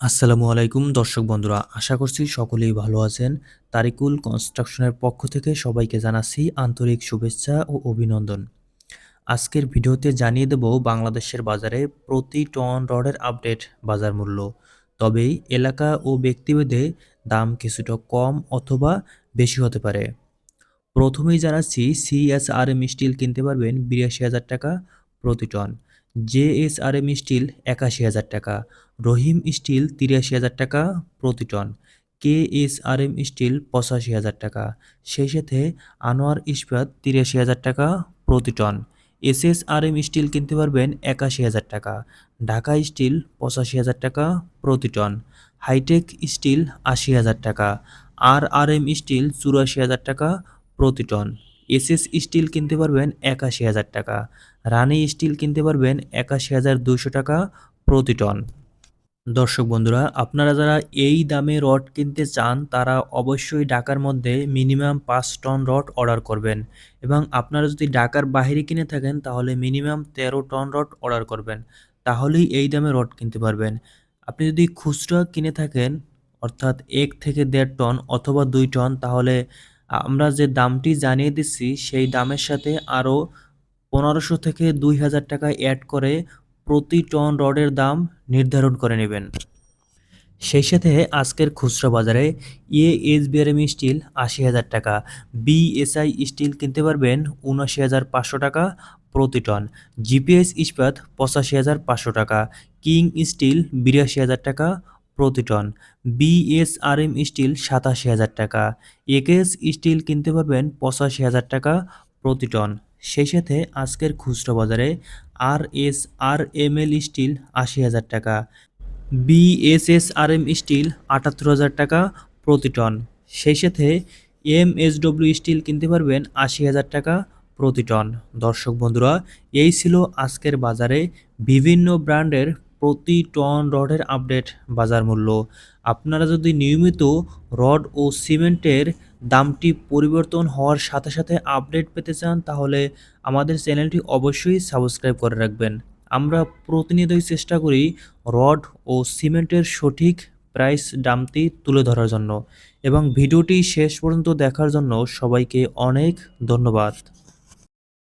আসসালামু আলাইকুম, দর্শক বন্ধুরা, আশা করছি সকলেই ভালো আছেন। তারিকুল কনস্ট্রাকশনের পক্ষ থেকে সবাইকে জানাচ্ছি আন্তরিক শুভেচ্ছা ও অভিনন্দন। আজকের ভিডিওতে জানিয়ে দেব বাংলাদেশের বাজারে প্রতি টন রডের আপডেট বাজার মূল্য। তবে এলাকা ও ব্যক্তিভেদে দাম কিছুটা কম অথবা বেশি হতে পারে। প্রথমেই জানাচ্ছি সিএসআরএম স্টিল কিনতে পারবেন বিরাশি হাজার টাকা প্রতি টন। জেএসআরএম স্টিল একাশি হাজার টাকা, রহিম স্টিল তিরাশি হাজার টাকা প্রতি টন কেএসআরএম স্টিল পঁচাশি হাজার টাকা, সেই সাথে আনোয়ার ইস্পাত তিরাশি হাজার টাকা প্রতি টন এসএসআরএম স্টিল কিনতে পারবেন একাশি হাজার টাকা, ঢাকা স্টিল পঁচাশি হাজার টাকা প্রতি টন, হাইটেক স্টিল আশি হাজার টাকা, আর আর এম স্টিল চুরাশি হাজার টাকা প্রতি টন। এসএস স্টিল কিনতে পারবেন একাশি হাজার টাকা। রানি স্টিল কিনতে পারবেন একাশি হাজার দুশো টাকা প্রতি টন। দর্শক বন্ধুরা, আপনারা যারা এই দামে রড কিনতে চান, তারা অবশ্যই ঢাকার মধ্যে মিনিমাম পাঁচ টন রড অর্ডার করবেন এবং আপনারা যদি ঢাকার বাইরে কিনে থাকেন, তাহলে মিনিমাম তেরো টন রড অর্ডার করবেন। তাহলেই এই দামে রড কিনতে পারবেন। আপনি যদি খুচরা কিনে থাকেন, অর্থাৎ এক থেকে দেড় টন অথবা দুই টন, তাহলে আমরা যে দামটি জানিয়ে দিচ্ছি, সেই দামের সাথে আরও পনেরোশো থেকে দুই হাজার টাকা অ্যাড করে প্রতি টন রডের দাম নির্ধারণ করে নেবেন। সেই সাথে আজকের খুচরা বাজারে এ এস বিআরএম স্টিল আশি হাজার টাকা বিএসআই স্টিল কিনতে পারবেন উনআশি হাজার পাঁচশো টাকা প্রতি টন জিপিএস ইস্পাত পঁচাশি হাজার পাঁচশো টাকা কিং স্টিল বিরাশি হাজার টাকা প্রতি টন। বিএসআরএম স্টিল সাতাশি হাজার টাকা। একেএস স্টিল কিনতে পারবেন পঁচাশি হাজার টাকা প্রতি টন। সেই সাথে আজকের খুচরা বাজারে R S R M L steel আশি হাজার টাকা। বিএসএসআরএম স্টিল আটাত্তর হাজার টাকা প্রতি টন। সেই সাথে এম এস ডব্লিউ স্টিল কিনতে পারবেন আশি হাজার টাকা প্রতি টন। দর্শক বন্ধুরা, এই ছিল আজকের বাজারে বিভিন্ন ব্র্যান্ডের প্রতি টন রডের আপডেট বাজার মূল্য। আপনারা যদি নিয়মিত রড ও সিমেন্টের দামটি পরিবর্তন হওয়ার সাথে সাথে আপডেট পেতে চান, তাহলে আমাদের চ্যানেলটি অবশ্যই সাবস্ক্রাইব করে রাখবেন। আমরা প্রতিনিয়তই চেষ্টা করি রড ও সিমেন্টের সঠিক প্রাইস দামটি তুলে ধরার জন্য। এবং ভিডিওটি শেষ পর্যন্ত দেখার জন্য সবাইকে অনেক ধন্যবাদ।